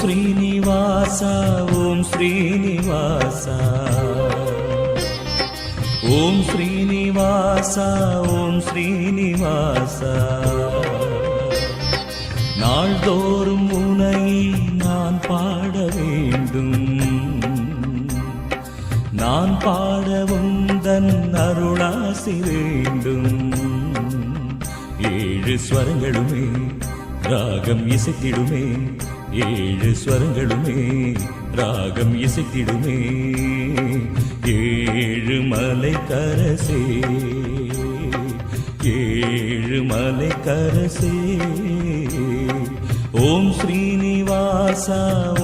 ஸ்ரீனிவாச ஓம் ஸ்ரீனிவாச ஓம் ஸ்ரீனிவாச ஓம் ஸ்ரீனிவாச நாள்தோறும் உனை நான் பாட வேண்டும் நான் பாடவும் தன் அருளாசி வேண்டும். ஏழு ஸ்வரங்களுமே ராகம் இசைத்திடுமே ஏழு ஸ்வரங்களுமே ராகம் இசைத்திடுமே. ஏழு மலை கரசே ஏழு மலை கரசே ஓம் ஸ்ரீனிவாசா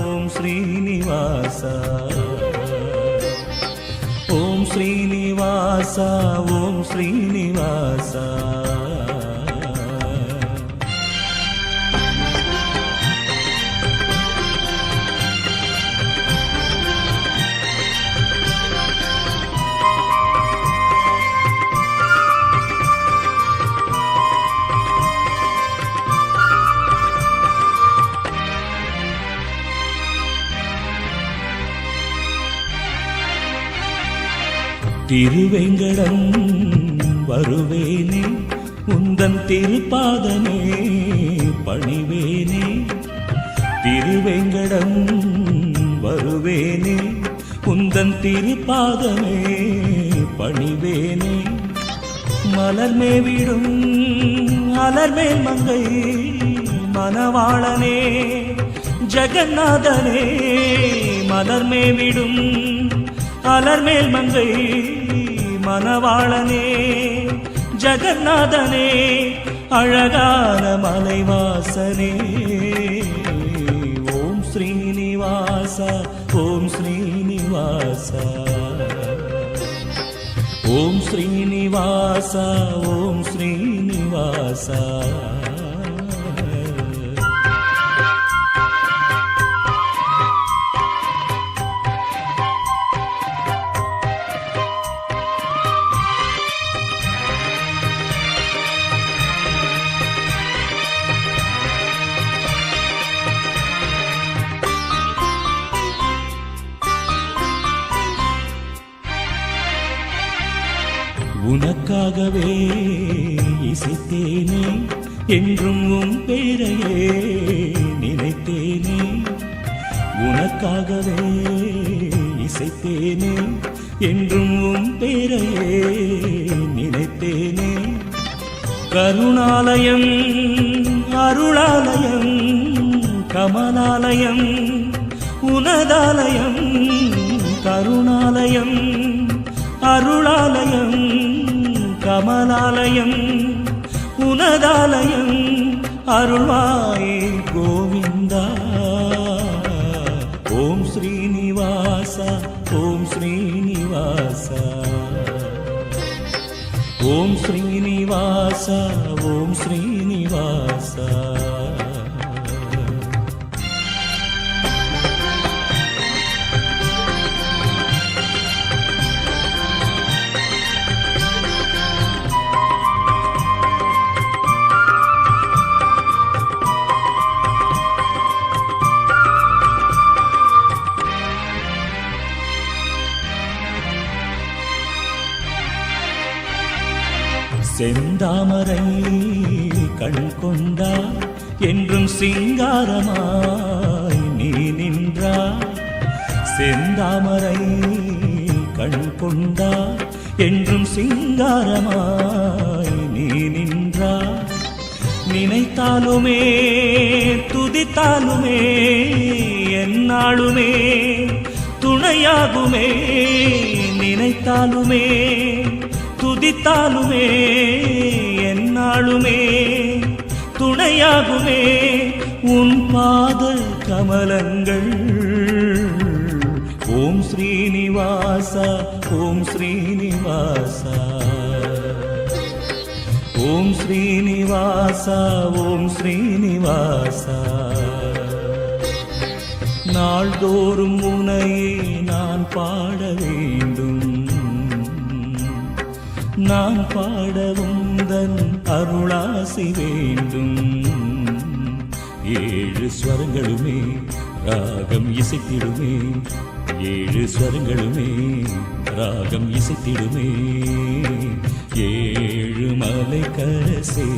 ஓம் ஸ்ரீனிவாசா. ஓம் ஸ்ரீனிவாசா ஓம் ஸ்ரீனி திருவேங்கடம் வருவேனே உந்தன் திருப்பாதமே பணிவேனே. திருவேங்கடம் வருவேனே உந்தன் திருப்பாதமே பணிவேனே. மலர்மே விடும் அலர்மேல் மங்கை மணவாளனே ஜெகநாதனே. மலர்மே விடும் அலர்மேல் மங்கை மணவாளனே ஜெகநாதனே அழகான மலைவாசனே. ஓம் ஸ்ரீனிவாச ஓம் ஸ்ரீனிவாச ஓம் ஸ்ரீனிவாச ஓம் ஸ்ரீனிவாசா உனக்காகவே இசைத்தேனே என்றும் உன் பேரையே நினைத்தேனே. உனக்காகவே இசைத்தேனே என்றும் உன் பேரையே நினைத்தேனே. கருணாலயம் அருளாலயம் கமலாலயம் உனதாலயம் கமலாலயம் உனதாலயம் அருள்வாயே கோவிந்தா. ஓம் ஸ்ரீனிவாச ஓம் ஸ்ரீனிவாச. ஓம் ஸ்ரீனிவாச ஓம் ஸ்ரீனிவாசா. செந்தாமரை கண் கொண்டா என்றும் சிங்காரமாய் நீ நின்றா. செந்தாமரை கண் கொண்டா என்றும் சிங்காரமாய் நீ நின்றா. நினைத்தாலுமே துதித்தாலுமே என்னாலுமே துணையாகுமே. நினைத்தாலுமே துடித்தாலுமே என்னாலுமே துணையாகுமே உன் பாத கமலங்கள். ஓம் ஸ்ரீனிவாசா ஓம் ஸ்ரீனிவாசா. ஓம் ஸ்ரீனிவாசா ஓம் ஸ்ரீனிவாசா. நாள்தோறும் உனையே நான் பாட வேண்டும். நான் பாடவும் தன் அருளாசி வேண்டும். ஏழு ஸ்வரங்களுமே ராகம் இசைத்திடுமே. ஏழு ஸ்வரங்களுமே ராகம் இசைத்திடுமே. ஏழு மலை கரசே